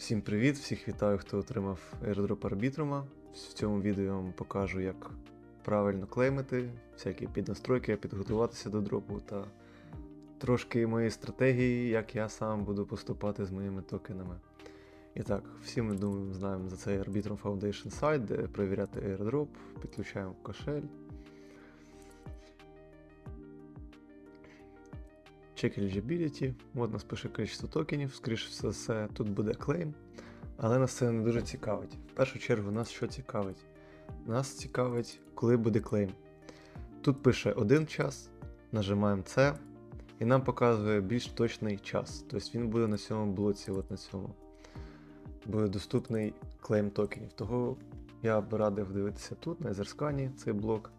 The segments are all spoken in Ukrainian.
Всім привіт, всіх вітаю, хто отримав airdrop Arbitrum. В цьому відео я вам покажу, як правильно клеймити, всякі піднастройки, підготуватися до дропу та трошки моєї стратегії, як я сам буду поступати з моїми токенами. І так, всі ми думаю, знаємо за цей Arbitrum Foundation сайт, де перевіряти airdrop, підключаємо кошель. Check eligibility, от нас пише кількість токенів, скоріше все, все, тут буде клейм, але нас це не дуже цікавить. В першу чергу нас що цікавить? Нас цікавить, коли буде клейм. Тут пише один час, нажимаємо це, і нам показує більш точний час. Тобто він буде на цьому блоці, от на цьому. Буде доступний клейм токенів. Того я б радив дивитися тут, на EtherScan, цей блок,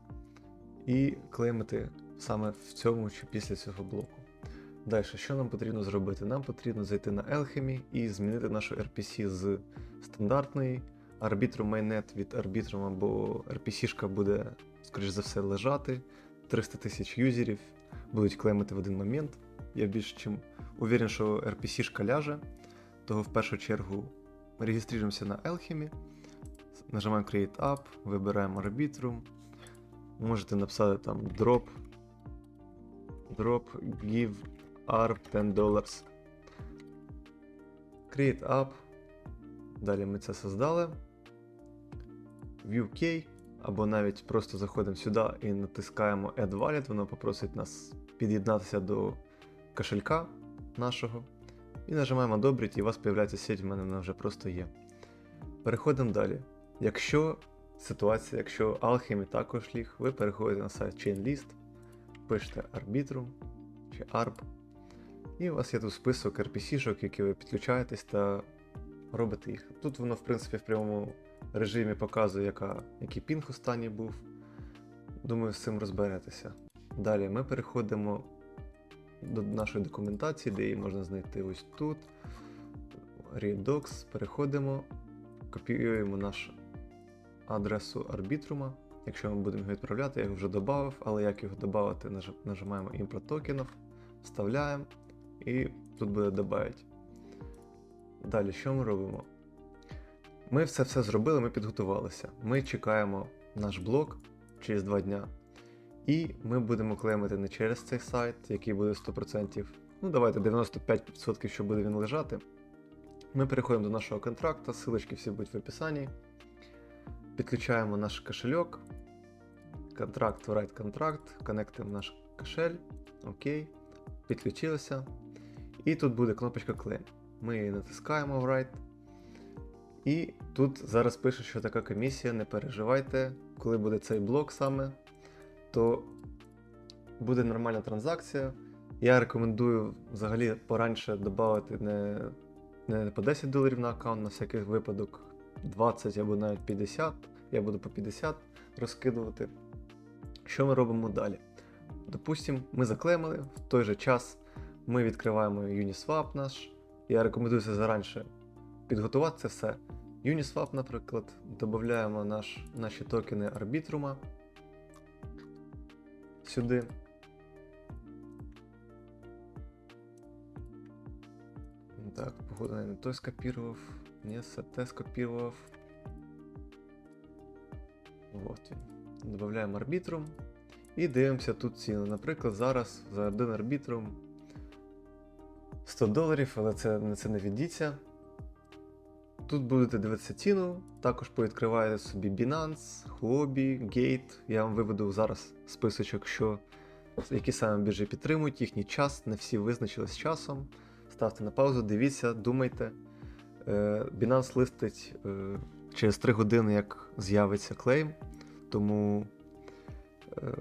і клеймити саме в цьому чи після цього блоку. Далі, що нам потрібно зробити? Нам потрібно зайти на Alchemy і змінити нашу RPC з стандартної Arbitrum Mainnet від Arbitrum, бо RPC-шка буде, скоріш за все, лежати. 300 тисяч юзерів будуть клеймити в один момент. Я більш чим уверен, що RPC-шка ляже. Того в першу чергу реєструємося на Alchemy, нажимаємо Create App, вибираємо Arbitrum. Можете написати там drop, drop, give ARP 10 dollars. Create App. Далі ми це создали. View Key. Або навіть просто заходимо сюди і натискаємо Add Wallet, воно попросить нас під'єднатися до кошелька нашого. І нажимаємо одобрити, і у вас з'являється сеть, в мене вона вже просто є. Переходимо далі. Якщо ситуація, якщо Alchemy також ліг, ви переходите на сайт ChainList, пишете Arbitrum чи ARP. І у вас є тут список RPC-шок, які ви підключаєтесь та робите їх. Тут воно, в принципі, в прямому режимі показує, яка, який пінг останній був. Думаю, з цим розберетеся. Далі ми переходимо до нашої документації, де її можна знайти ось тут. Redox, переходимо, копіюємо нашу адресу арбітрума. Якщо ми будемо його відправляти, я його вже додав, але як його додати, нажимаємо імпорт токенів, вставляємо і тут буде додати. Далі, що ми робимо? Ми все все зробили, ми підготувалися. Ми чекаємо наш блок через 2 дня. І ми будемо клеймити не через цей сайт, який буде 100%. Ну, давайте 95%, що буде він лежати. Ми переходимо до нашого контракту, ссылочки всі будуть в описанні. Підключаємо наш кошельок. Контракт, write контракт, коннектимо наш кошель. Окей. Підключилися. І тут буде кнопочка Claim. Ми її натискаємо в Write. І тут зараз пише, що така комісія, не переживайте, коли буде цей блок саме, то буде нормальна транзакція. Я рекомендую взагалі пораньше додати не, не по 10 доларів на аккаунт, на всякий випадок 20 або навіть 50. Я буду по 50 розкидувати. Що ми робимо далі? Допустимо, ми заклеймили в той же час ми відкриваємо Uniswap наш. Я рекомендую це заранше підготувати це все. Uniswap, наприклад, додаємо наш, наші токени арбітрума сюди. Так, походу, не той скопірував, не те скопірував. Вот він. Додаємо арбітрум. І дивимося тут ціну. Наприклад, зараз за один арбітрум 100 доларів, але це, на це не віддіться. Тут будете дивитися ціну, також повідкриваєте собі Binance, Huobi, Gate. Я вам виведу зараз списочок, що, які саме біржі підтримують, їхній час, не всі визначились часом. Ставте на паузу, дивіться, думайте. Е, Binance листить е, через 3 години, як з'явиться клейм, тому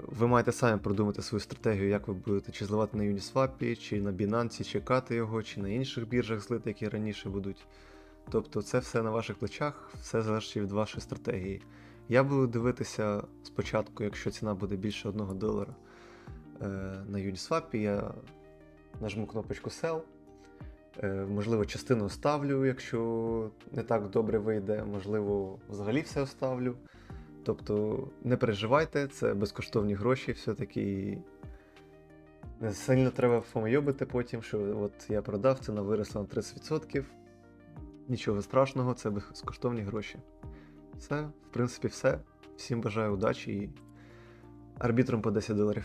ви маєте самі продумати свою стратегію, як ви будете чи зливати на Uniswap, чи на Binance, чекати його, чи на інших біржах злити, які раніше будуть. Тобто це все на ваших плечах, все залежить від вашої стратегії. Я буду дивитися спочатку, якщо ціна буде більше 1 долара е, на Uniswap, я нажму кнопочку Sell. Е, можливо, частину оставлю, якщо не так добре вийде, можливо, взагалі все оставлю. Тобто не переживайте, це безкоштовні гроші, все-таки не сильно треба фомойобити потім, що от я продав, ціна виросла на 30%. Нічого страшного, це безкоштовні гроші. Це, в принципі, все. Всім бажаю удачі і арбітром по 10 доларів.